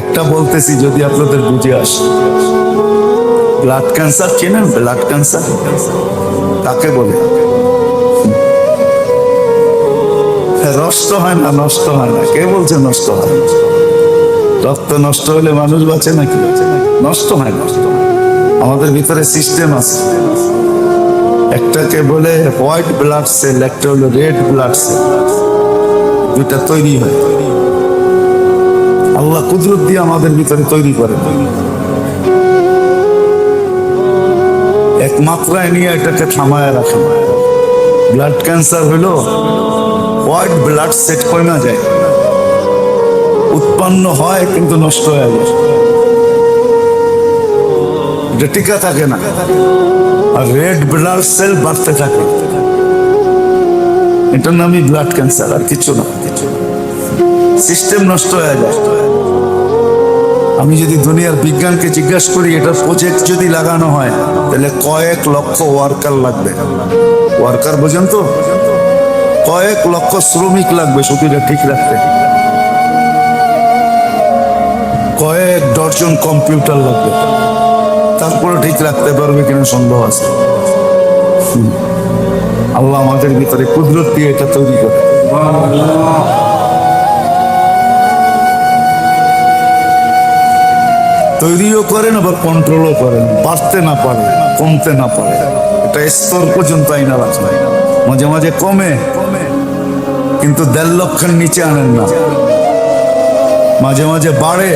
একটা বলতেছি, যদি আপনাদের বুঝে আসে। ব্লাড ক্যান্সার চেনেন? ব্লাড ক্যান্সার তাকে বলে? নষ্ট হয় না, নষ্ট হয় না। কে বলছে নষ্ট হয় না? রক্ত নষ্ট হলে মানুষ বাঁচে নাকি? নষ্ট হয় নষ্ট হয় আমাদের ভিতরে সিস্টেম আছে। একটাকে বলে হোয়াইট ব্লাড সেল একটা হলো রেড ব্লাড সেল দুইটা তৈরি হয়। কুদরত দিয়ে আমাদের ভিতরে তৈরি করে। এক মাত্রায় নিয়ে এটাকে থামায় রাখে। ব্লাড ক্যান্সার হলো হোয়াইট ব্লাড সেট কমা যায়। উৎপন্ন হয় কিন্তু নষ্ট হয়ে যায়। এটা টিকা থাকে না। আর রেড ব্লাড সেল বাড়তে থাকে। এটার নামই ব্লাড ক্যান্সার আর কিছু না। সিস্টেম নষ্ট হয়ে যায়। আমি যদি দুনিয়ার বিজ্ঞানকে জিজ্ঞাসা করি, এটা প্রজেক্ট যদি লাগানো হয়, তাহলে কয়েক লক্ষ ওয়ার্কার লাগবে। ওয়ার্কার বোঝেন তো? কয়েক লক্ষ শ্রমিক লাগবে শুধু ঠিক রাখতে। কয়েক ডজন কম্পিউটার লাগবে। তারপরে ঠিক রাখতে পারবে কিনা সন্দেহ আছে। আল্লাহ আমাদের ভিতরে কুদরত দিয়ে এটা তৈরি করে। তৈরিও করেন আবার কন্ট্রোলও করেন বাড়তে না পারে, কমতে না পারে। এটা স্তর পর্যন্ত আইনা রাখেন মাঝে মাঝে কমে, কিন্তু দেড় লক্ষের নিচে আনেন না। মাঝে মাঝে বাড়ে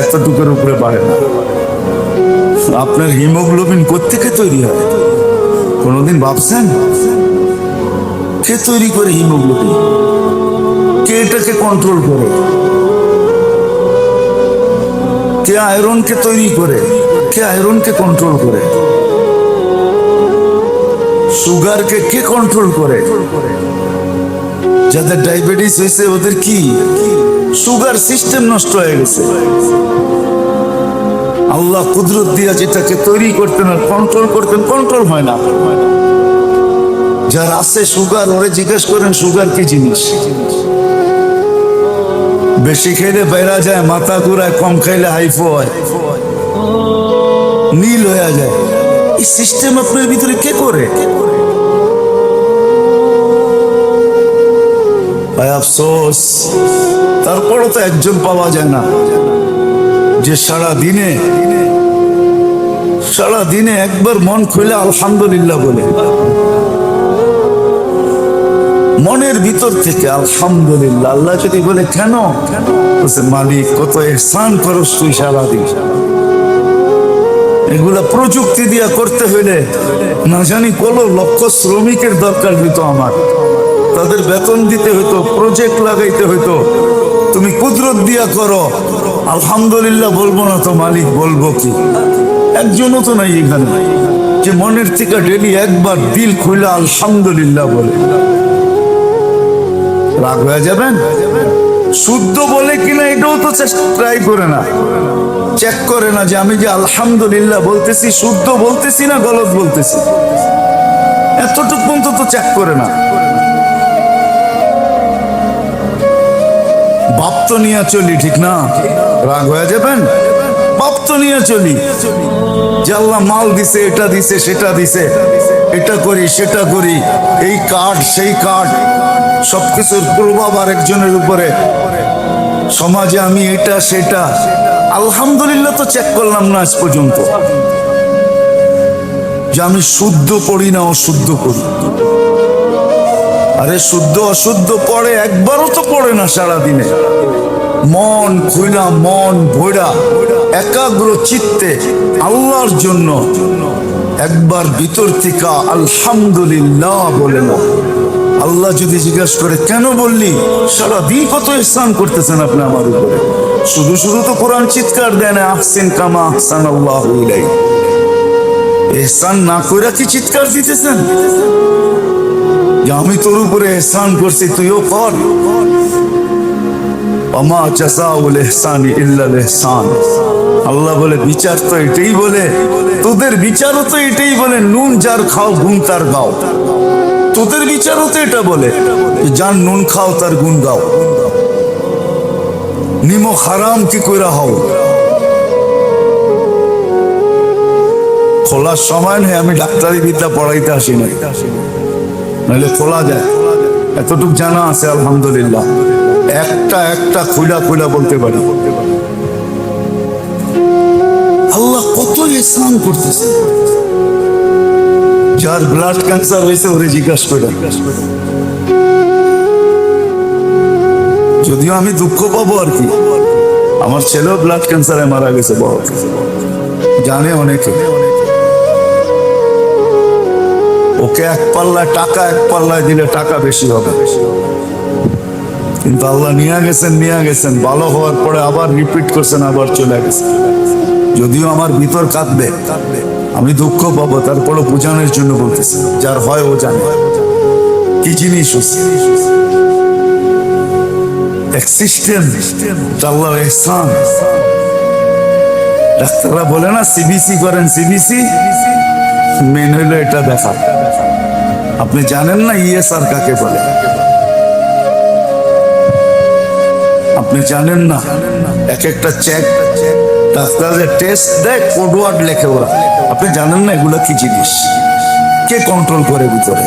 এতটুকুর উপরে বাড়ে না। আপনার হিমোগ্লোবিন কোথেকে তৈরি হয়? কোনোদিন ভাবছেন? কে তৈরি করে হিমোগ্লোবিন? কে এটাকে কন্ট্রোল করে? কে আয়রনকে তৈরি করে? কে আয়রনকে কন্ট্রোল করে? সুগারকে কে কন্ট্রোল করে? যাদের ডায়াবেটিস হয়েছে, ওদের কি? সুগার সিস্টেম নষ্ট হয়ে গেছে। আল্লাহ কুদরত দিয়া যেটাকে তৈরি করতেন আর কন্ট্রোল করতেন কন্ট্রোল হয় না। যার আছে সুগার ওরে জিজ্ঞেস করেন সুগার কি জিনিস? বেশি খেলে বেড়া যায়, মাথা ঘুরায়, কম খাইলে হাইফো হয়। নীল হয়ে যায়। এই সিস্টেম আপনার ভিতরে কে করে? আফসোস। তারপরও তো একজন পাওয়া যায় না। যে সারা দিনে সারা দিনে একবার মন খুলে আলহামদুলিল্লাহ বলে। ভিতর থেকে আলহামদুলিল্লাহ, আল্লাহ যদি বলে, কেন? মালিক, কত এহসান করস তুই সারাদিন। এগুলা প্রযুক্তি দিয়া করতে হইলে, না জানি কত লক্ষ শ্রমিকের দরকার হইতো আমার। তাদের বেতন দিতে হইতো প্রজেক্ট লাগাইতে হইতো। তুমি কুদরত দিয়া করো, আলহামদুলিল্লাহ বলব না তো মালিক, বলব কি? একজনও তো নাই এখানে। যে মনের থেকে ডেলি একবার দিল খুলে আলহামদুলিল্লাহ বলে। রাগ হয়ে যাবেন? শুদ্ধ বলে কিনা এটাও তো ট্রাই করে না। চেক করে না যে আমি যে আলহামদুলিল্লাহ বলতেছি, শুদ্ধ বলতেছি না গলত বলতেছি? এতটুকু পর্যন্ত তো চেক করে না। বাপ তো নিয়ে চলি, ঠিক না? রাগ হয়ে যাবেন? বাপ নিয়ে চলি। যে আল্লাহ মাল দিছে, এটা দিছে, সেটা দিছে, এটা করি, সেটা করি, এই কার্ড সেই কার্ড সবকিছুর প্রভাব আরেকজনের উপরে। সমাজে আমি এটা, সেটা। আলহামদুলিল্লাহ তো চেক করলাম না আজ পর্যন্ত। যে আমি শুদ্ধ পড়ি না অশুদ্ধ করি। আরে শুদ্ধ অশুদ্ধ পড়ে একবারও তো পড়ে না সারাদিনে। মন খুইলা মন ভৈরা একাগ্র চিত্তে আল্লাহর জন্য একবার ভিতর থেকে আলহামদুলিল্লাহ বলে আল্লাহ যদি জিজ্ঞাসা করে, কেন বললি? সারাদিন কত ইহসান করতেছেন আপনি আমার উপরে? শুধু শুধু তো কোরআন চিৎকার দেয় না, আহসিন কামা আহসান আল্লাহ এহসান না করে কি চিৎকার দিতেছেন? আমি তোর উপরে এহসান করছি, তুইও কর। অমা চাসাউল এহসানি ইল্লাল এহসান আল্লাহ বলে, বিচার তো এটাই বলে। তোদের বিচারও তো এটাই বলে, নুন যার খাও, গুণ তার গাও। তোদের বিচারও তো এটা বলে যার নুন খাও, তার গুণ গাও। নিমো হারাম কি কইরা হও? খোলার সময় নেই, আমি ডাক্তারি বিদ্যা পড়াইতে আসি নাই। নাহলে খোলা যায়। এতটুক জানা আছে, আলহামদুলিল্লাহ। একটা একটা খুলা খুলা বলতে পারি। কত ইসলাম করতেছে? যার ব্লাড ক্যান্সার হয়েছে, ওরে জিজ্ঞাসা করে। যদিও আমি দুঃখ পাবো আর কি। আমার ছেলেও ব্লাড ক্যান্সারে মারা গেছে, বড়। জানে অনেকে। ওকে এক পাল্লায়, টাকা এক পাল্লায় দিলে টাকা বেশি হবে। কিন্তু আল্লাহ নিয়ে গেছেন নিয়ে গেছেন, ভালো হওয়ার পরে আবার রিপিট করছেন, আবার চলে গেছে যদিও আমার ভিতর কাঁদবে। আমি দুঃখ পাবো তারপরে বোঝানোর জন্য বলতেছি। যার হয় ও জানে। কি জিনিস ডাক্তাররা বলে না, সিবিসি করেন, সিবিসি। মেন হইল এটা দেখা। আপনি জানেন না ইএসআর কাকে বলে? আপনি জানেন না, এক একটা চেক ডাক্তারদের টেস্ট দেয় কোডওয়ার্ড লেখে ওরা। আপনি জানেন না এগুলো কি জিনিস? কে কন্ট্রোল করে ভিতরে?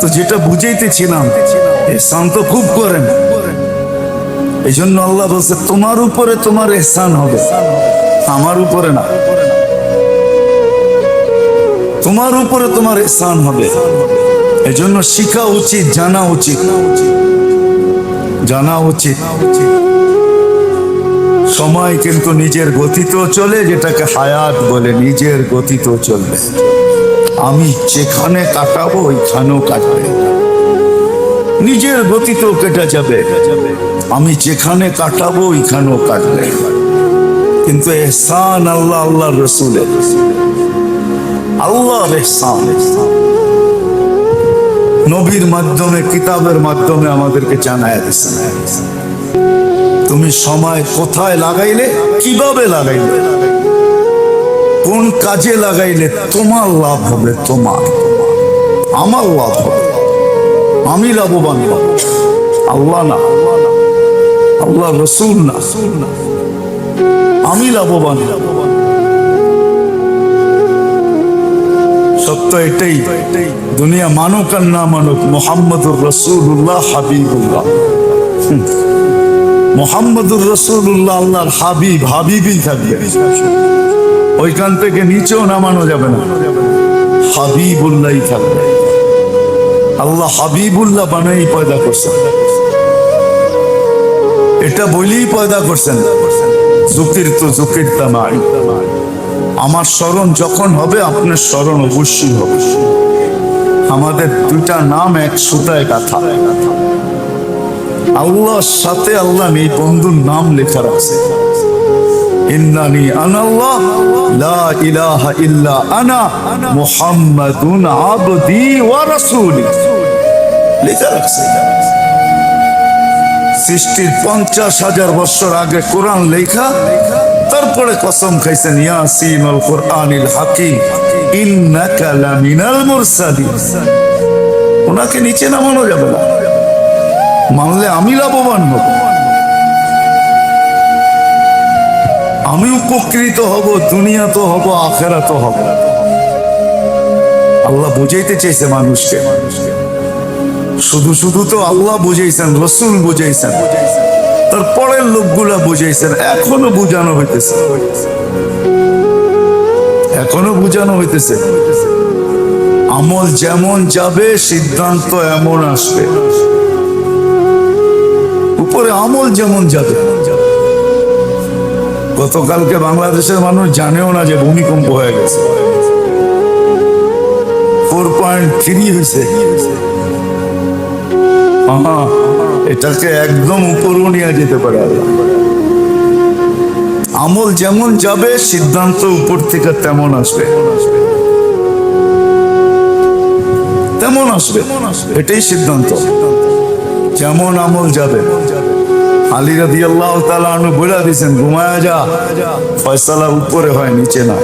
তো যেটা বুঝাইতেছিলাম এহসান তো খুব করেন। এই জন্য আল্লাহ বলছে, তোমার উপরে তোমার এহসান হবে। আমার উপরে না। তোমার উপরে তোমার এহসান হবে। এই জন্য শিখা উচিত, জানা উচিত। জানা উচিত। সময় কিন্তু নিজের গতিতেও চলে, যেটাকে হায়াত বলে, নিজের গতিতেও চলবে। আমি যেখানে কাটাবো, ওইখানেও কাটবে। নিজের গতিতেও কেটে যাবে। আমি যেখানে কাটাবো, ওইখানেও কাটবে। কিন্তু এহসান আল্লাহ আল্লাহ রসুলের। আল্লাহ এহসান। নবীর মাধ্যমে, কিতাবের মাধ্যমে আমাদেরকে জানায় দিচ্ছেন তুমি সময় কোথায় লাগাইলে, কীভাবে লাগাইলে? কোন কাজে লাগাইলে তোমার লাভ হবে, তোমার। আমার লাভ হবে। আমি লাভবান আল্লাহ না। আল্লাহ রসুল না। আমি লাভবান হব। সত্য এটাই, দুনিয়া মানুক আর না মানুক, মোহাম্মদুর রসুল্লাহ হাবিবুল্লাহ। মোহাম্মদুর রসুল্লাহ আল্লাহর হাবিব, হাবিবই থাকবে। ওইখান থেকে নিচেও নামানো যাবে না। হাবিবুল্লাহই থাকবে। আল্লাহ হাবিবুল্লাহ বানাই পয়দা করছেন। এটা বলেই পয়দা করছেন। জুকির তো জুকির তামাই। আমার স্মরণ যখন হবে, আপনার স্মরণ অবশ্যই হবে। আমাদের দুইটা নাম এক সুতায় গাথা। আল্লাহর সাথে আল্লাহ এই বন্ধুর নাম লেখা রাখছে ইন্নানি আনাল্লাহ, লা ইলাহা ইল্লা আনা, মুহাম্মাদুন আবদি ওয়া রাসূলি। লেখা রাখছে সৃষ্টির পঞ্চাশ হাজার বছর আগে কোরআন লেখা তারপরে কসম খাইছেন ইয়াসিন আল কোরআনিল হাকিম, ইন্নাকা লামিনাল মুরসালিন। ওনাকে নিচে নামানো যাবে না। মানলে আমি লাভবান হব। আমি উপকৃত হব দুনিয়া তো হব আখেরা তো হব। আল্লাহ বুঝাইতে চেয়েছে মানুষকে। শুধু শুধু তো আল্লাহ বুঝাইছেন, রসুল বুঝাইছেন বুঝাইছেন। তার পরের লোকগুলা বুঝাইছেন, এখনও বুঝানো হইতেছে। এখনও বুঝানো হইতেছে। আমল যেমন যাবে, সিদ্ধান্ত এমন আসবে। উপরে আমল যেমন যাবে। গতকালকে বাংলাদেশের মানুষ জানেও না যে ভূমিকম্প হয়ে গেছে। ফোর পয়েন্ট থ্রি হয়েছে এটাকে একদম উপরও নিয়ে যেতে পারে আমল যেমন যাবে, সিদ্ধান্ত উপর থেকে তেমন আসবে। তেমন আসবে। এটাই সিদ্ধান্ত। যেমন আমল যাবে। আলী রাদি আল্লাহ তালু বলে দিয়েছেন, ঘুমায়া যা, ফয়সালা উপরে হয়, নিচে না।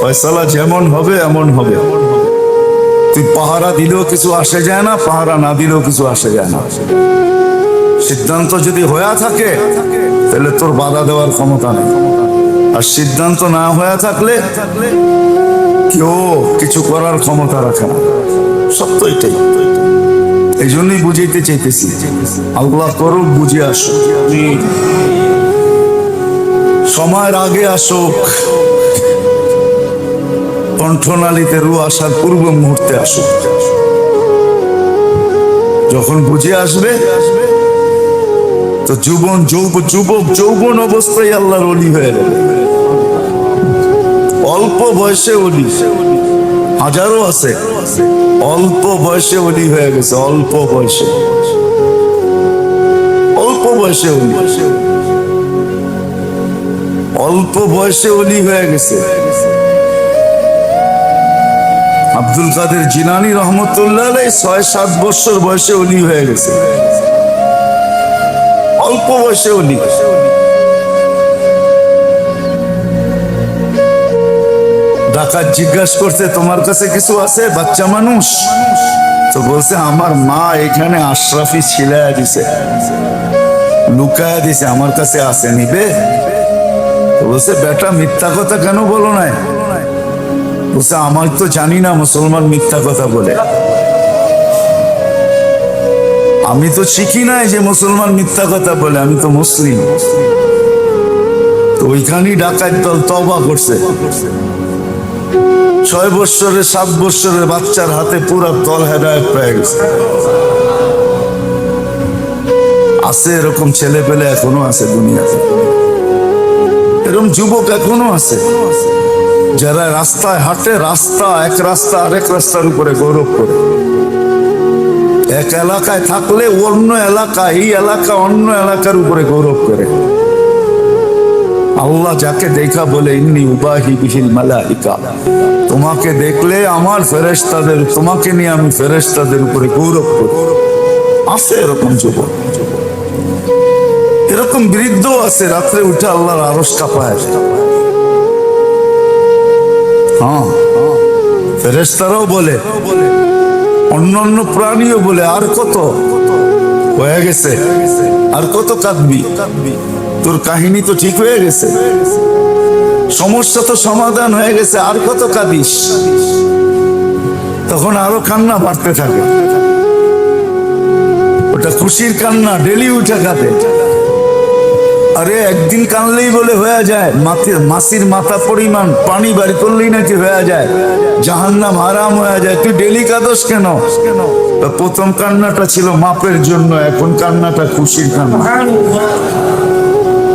ফয়সালা যেমন হবে, এমন হবে। তুই পাহারা দিলেও কিছু আসে যায় না, পাহারা না দিলেও কিছু আসে যায় না। সিদ্ধান্ত যদি হয়ে থাকে, তাহলে তোর বাধা দেওয়ার ক্ষমতা নেই। আর সিদ্ধান্ত না হয়ে থাকলে, কেউ কিছু করার ক্ষমতা রাখে না। সত্য এটাই। এই জন্যই বুঝাইতে চাইতেছি, আল্লাহ করুক, বুঝে আসো সময়ের আগে আসুক কণ্ঠনালীতে রু আসার পূর্ব মুহূর্তে আসুক। যখন বুঝে আসবে, তো যৌব, যুবক, যৌবন অবস্থায় আল্লাহর অলি হয়ে যাবে। অল্প বয়সে অলি। হাজারো আছে। অল্প বয়সে অলি হয়ে গেছে, অল্প বয়সে। অল্প বয়সে অলি। অল্প বয়সে অলি হয়ে গেছে। আব্দুল কাদের জিনানি রহমতুল্লাহ ছয় সাত বছর বয়সে অলি হয়ে গেছে। অল্প বয়সে অলি ডাকাত জিজ্ঞাসা করছে, তোমার কাছে কিছু আছে, বাচ্চা মানুষ? তো বলছে, আমার মা এখানে আশরাফি ছিলায় দিছে। লুকায় দিছে, আমার কাছে আছে নিবে তো বলছে, বেটা মিথ্যা কথা কেন বলো নাই? বলছে আমার তো জানি না মুসলমান মিথ্যা কথা বলে। আমি তো শিখি নাই যে মুসলমান মিথ্যা কথা বলে, আমি তো মুসলিম। তো ওইখানেই ডাকাত দল তবা করছে। ছয় বৎসরের, সাত বৎসরের বাচ্চার হাতে পুরো দল হেদায়ত পেয়ে গেছে। আছে এরকম ছেলে পেলে এখনও আছে দুনিয়াতে। এরকম যুবক এখনও আছে। যারা রাস্তায় হাঁটে, রাস্তা, এক রাস্তা, আরেক রাস্তার উপরে গৌরব করে। এক এলাকায় থাকলে অন্য এলাকা, এই এলাকা অন্য এলাকার উপরে গৌরব করে। আল্লাহ যাকে দেখা বলে, ইন্নি উবাহি বিহিল মালাইকা। তোমাকে দেখলে আমার ফেরেশতাদের, তোমাকে নিয়ে আমি ফেরেশতাদের উপরে গৌরব করি। আছে এরকম যুবক। এরকম বৃদ্ধ আছে, রাত্রে উঠে আল্লাহর আরস কাপায়। হ্যাঁ। ফেরেশতারাও বলে, অন্যান্য প্রাণীও বলে, আর কত? হয়ে গেছে। আর কত কাঁদবি? তোর কাহিনী তো ঠিক হয়ে গেছে। সমস্যা তো সমাধান হয়ে গেছে, আর কত কাঁদিস? তখন আরও কান্না বাড়তে থাকে। ওটা খুশির কান্না, ডেলি উঠে কাঁদে। আরে একদিন কানলেই বলে হয়ে যায় মাথির মাসির মাথা পরিমাণ, পানি বাড়ি করলেই নাকি হয়ে যায়, জাহান্নাম আরাম হয়ে যায়, তুই ডেলি কাঁদস কেন? তা প্রথম কান্নাটা ছিল মাপের জন্য, এখন কান্নাটা খুশির কান্না।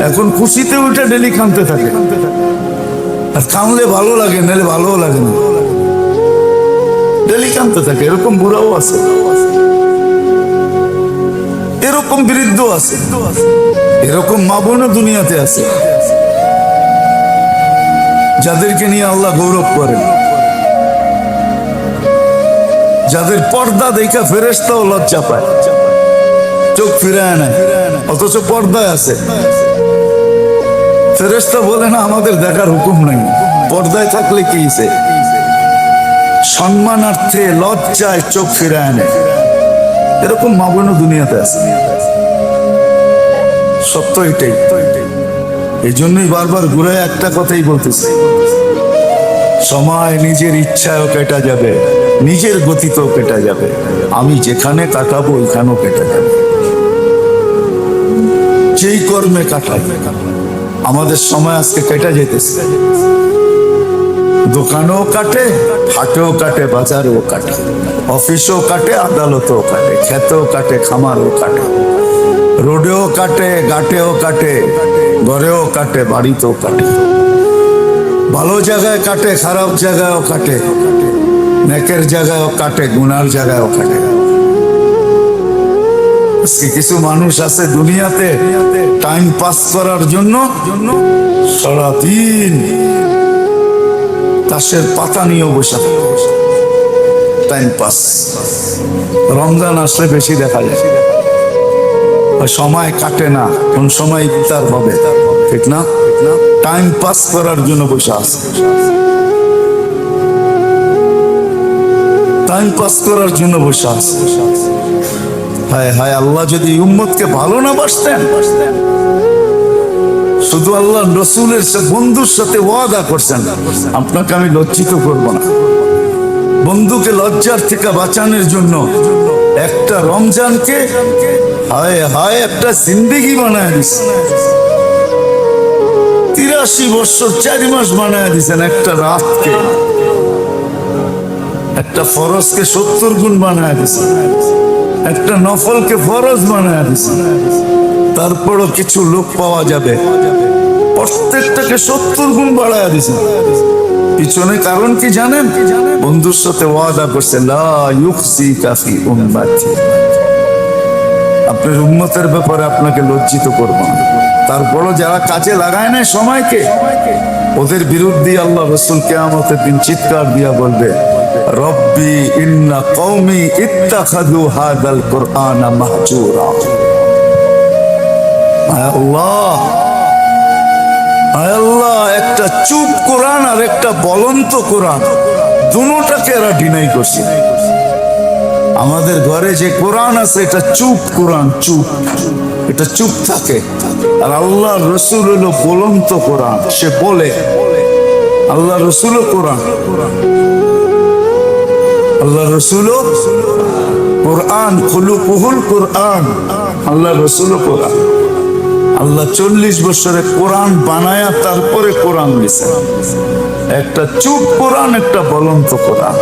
এখন খুশিতে উঠে ডেলি কানতে থাকে। আর কানলে ভালো লাগে, নাহলে ভালোও লাগে না। ডেলি কানতে থাকে, এরকম বুড়াও আছে। এরকম বৃদ্ধ আছে। এরকম মা বোনও দুনিয়াতে আছে। যাদেরকে নিয়ে আল্লাহ গৌরব করেন যাদের পর্দা দেখা ফেরেস্তাও লজ্জা পায়। চোখ ফিরায় নেয়। অথচ পর্দায় আছে। ফেরেস্তা বলে, না, আমাদের দেখার হুকুম নাই। পর্দায় থাকলে কি সম্মানার্থে লজ্জায় চোখ ফিরায় নেয়। এরকম মা বোনও দুনিয়াতে আছে। সত্য এটাই। এই জন্যই বারবার ঘুরে একটা কথাই বলতেছি। সময় নিজের ইচ্ছায়ও কেটা যাবে, নিজের গতিতেও কেটা যাবে। আমি যেখানে কাটাবো, ওইখানেও কেটে যাবে। যেই কর্মে কাটাই, আমাদের সময় আজকে কেটে যেতেছে দোকানেও কাটে, হাটেও কাটে, বাজারও কাটে। অফিসও কাটে, আদালতেও কাটে, খেতেও কাটে, খামারও কাটে। রোডেও কাটে গাটেও কাটে, ঘরেও কাটে, বাড়িতেও কাটে। ভালো জায়গায় কাটে, খারাপ জায়গায়ও কাটে। নেকের জায়গায়ও কাটে, গুনার জায়গায়ও কাটে। কিছু মানুষ আছে দুনিয়াতে টাইম পাস করার জন্য সারাদিন তাসের পাতা নিয়ে বসে টাইম পাস রমজান আসলে বেশি দেখা যায়। সময় কাটে না। কোন সময় ইফতার হবে, ঠিক না? টাইম পাস করার জন্য বসে আছে। টাইম পাস করার জন্য বসে আছে। হায় হায়, আল্লাহ যদি উম্মতকে ভালো না বাসতেন শুধু আল্লাহ রসুলের বন্ধুর সাথে ওয়াদা করছেন। আপনাকে আমি লজ্জিত করব না। বন্ধুকে লজ্জার থেকে বাঁচানোর জন্য একটা রমজানকে হায় হায় একটা জিন্দিগি বানায় দিছে। তিরাশি বছর, চারি মাস বানায় দিছেন একটা রাতকে। একটা ফরজকে সত্তর গুণ বানায় দিছেন একটা নফলকে ফরজ বানায় দিছেন তারপরও কিছু লোক পাওয়া যাবে। প্রত্যেকটাকে সত্তর গুণ বাড়ায় দিছেন পিছনে কারণ কি জানেন? বন্ধুর সাথে ওয়াদা করছে আপনার উন্মতের ব্যাপারে আপনাকে লজ্জিত করব না। তারপরও যারা কাজে লাগায় না সময়কে, ওদের বিরুদ্ধে আল্লাহ রসুল কেয়ামতের দিন চিৎকার দিয়া বলবে, রব্বি ইন্না কওমি ইত্তাখাযু হাদাল কুরআনা মাহজুরা। আল্লাহ। আল্লাহ, একটা চুপ কোরআন আর একটা বলন্ত কোরআন। দুটাকে এরা ডিনাই করছে। আমাদের ঘরে যে কোরআন আছে, এটা চুপ কোরআন, চুপ। এটা চুপ থাকে। আর আল্লাহ রসুল হলো বলন্ত কোরআন। সে বলে। আল্লাহ রসুল কোরআন। আল্লাহ রসুল কোরআন। খুলু কুহুল কোরআন। আল্লাহ রসুল কোরআন। আল্লাহ চল্লিশ বছরে কোরআন বানায়া তারপরে কোরআন দিছে। একটা চুপ কোরআন, একটা বলন্ত কোরআন।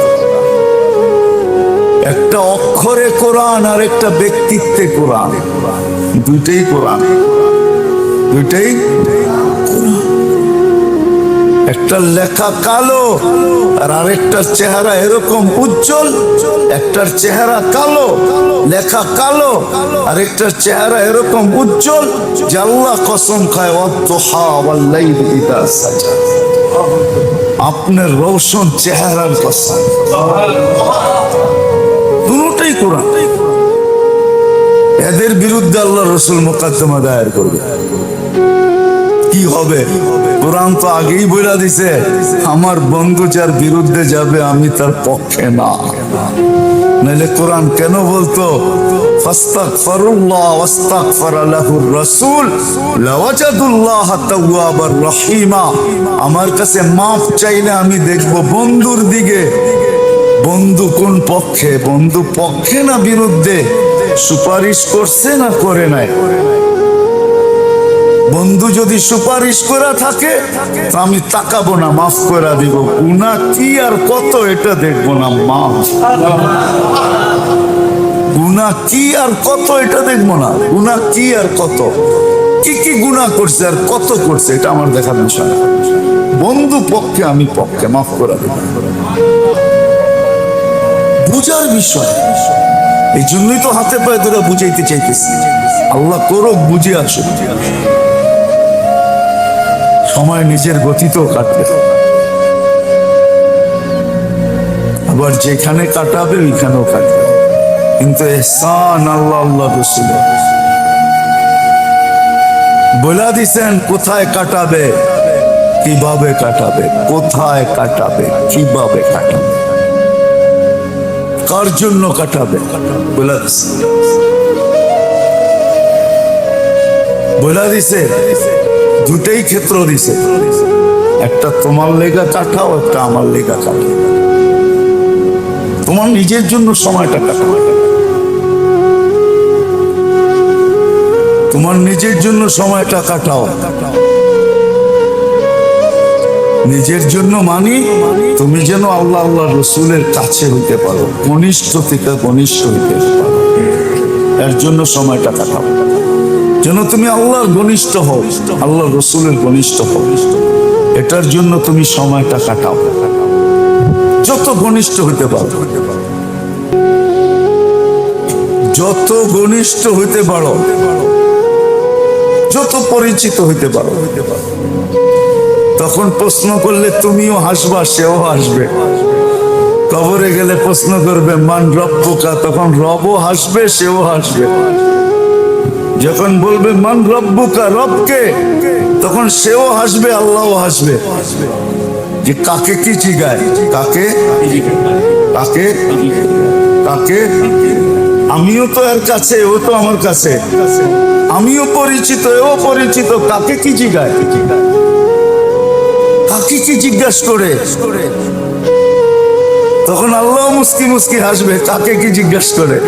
একটা অক্ষরে কোরআন আর একটা ব্যক্তিত্বে কোরআন। দুইটাই কোরআন। দুইটাই কোরআন। একটা লেখা কালো আর আরেকটার চেহারা এরকম উজ্জ্বল। একটার চেহারা কালো, লেখা কালো, আরেকটার চেহারা এরকম উজ্জ্বল আল্লাহ কসম খায় সাজা। আপনার রৌশন চেহারার কসম। দুটোই কোরআন। এদের বিরুদ্ধে আল্লাহ রসুল মোকাদ্দমা দায়ের করবে। কি হবে? কোরআন তো আগেই বইলা দিছে। আমার বন্ধু যার বিরুদ্ধে যাবে, আমি তার পক্ষে না। নাইলে কোরআন কেন বলতো? আমার কাছে মাফ চাইলে আমি দেখব বন্ধুর দিকে। বন্ধু কোন পক্ষে? বন্ধু পক্ষে না বিরুদ্ধে? সুপারিশ করছে না করে নাই? বন্ধু যদি সুপারিশ করা থাকে আমি তাকাবো না, মাফ করে দিব। গুনা কি আর কত, এটা দেখব না মাফ গুনা কি আর কত, এটা দেখব না। গুনা কি আর কত? কি কি গুণা করছে আর কত করছে, এটা আমার দেখার বিষয়। বন্ধু পক্ষে, আমি পক্ষে, মাফ করে দিব। বুঝার বিষয়। এই জন্যই তো হাতে পায়ে ধরে বুঝাইতে চাইতেছি। আল্লাহ করুক, বুঝে আসুক। সময় নিজের গতিতেও কাটবে। আবার যেখানে কাটাবে, ওইখানেও কাটবে। কিন্তু এহসান আল্লাহ আল্লাহ রসুলের বলে দিছেন, কোথায় কাটাবে? কীভাবে কাটাবে? কোথায় কাটাবে? কীভাবে কাটাবে? কার জন্য কাটাবে? বলে বলে দিছে দুটেই ক্ষেত্র দিছে। একটা তোমার লেগা কাটাও, একটা আমার লেগা কাটাও তোমার নিজের জন্য সময়টা কাটাও। তোমার নিজের জন্য সময়টা কাটাও। নিজের জন্য মানি, তুমি যেন আল্লাহ আল্লাহ রসুলের কাছে হইতে পারো ঘনিষ্ঠ থেকে ঘনিষ্ঠ হইতে পারো। এর জন্য সময়টা কাটাও। যেন তুমি আল্লাহর ঘনিষ্ঠ হও আল্লাহ রসুলের ঘনিষ্ঠ হও। এটার জন্য তুমি সময়টা কাটাও। যত ঘনিষ্ঠ হইতে পারো। যত ঘনিষ্ঠ হইতে পারো, যত পরিচিত হইতে পারো, তখন প্রশ্ন করলে তুমিও হাসবা, সেও হাসবে। কবরে গেলে প্রশ্ন করবে, মান রব্বুকা? তখন রবও হাসবে, সেও হাসবে। যখন বলবে, মান রব্বুকা রবকে? তখন সেও হাসবে, আল্লাহও হাসবে। যে কাকে কি জিগায়? কাকে? কাকে? কাকে? আমিও তো এর কাছে, ও তো আমার কাছে। আমিও পরিচিত, এও পরিচিত, কাকে কি জিগায়? কাকে কি জিজ্ঞাস করে? তখন আল্লাহ মুস্কি মুস্কি হাসবে, কাকে কি জিজ্ঞাস করে?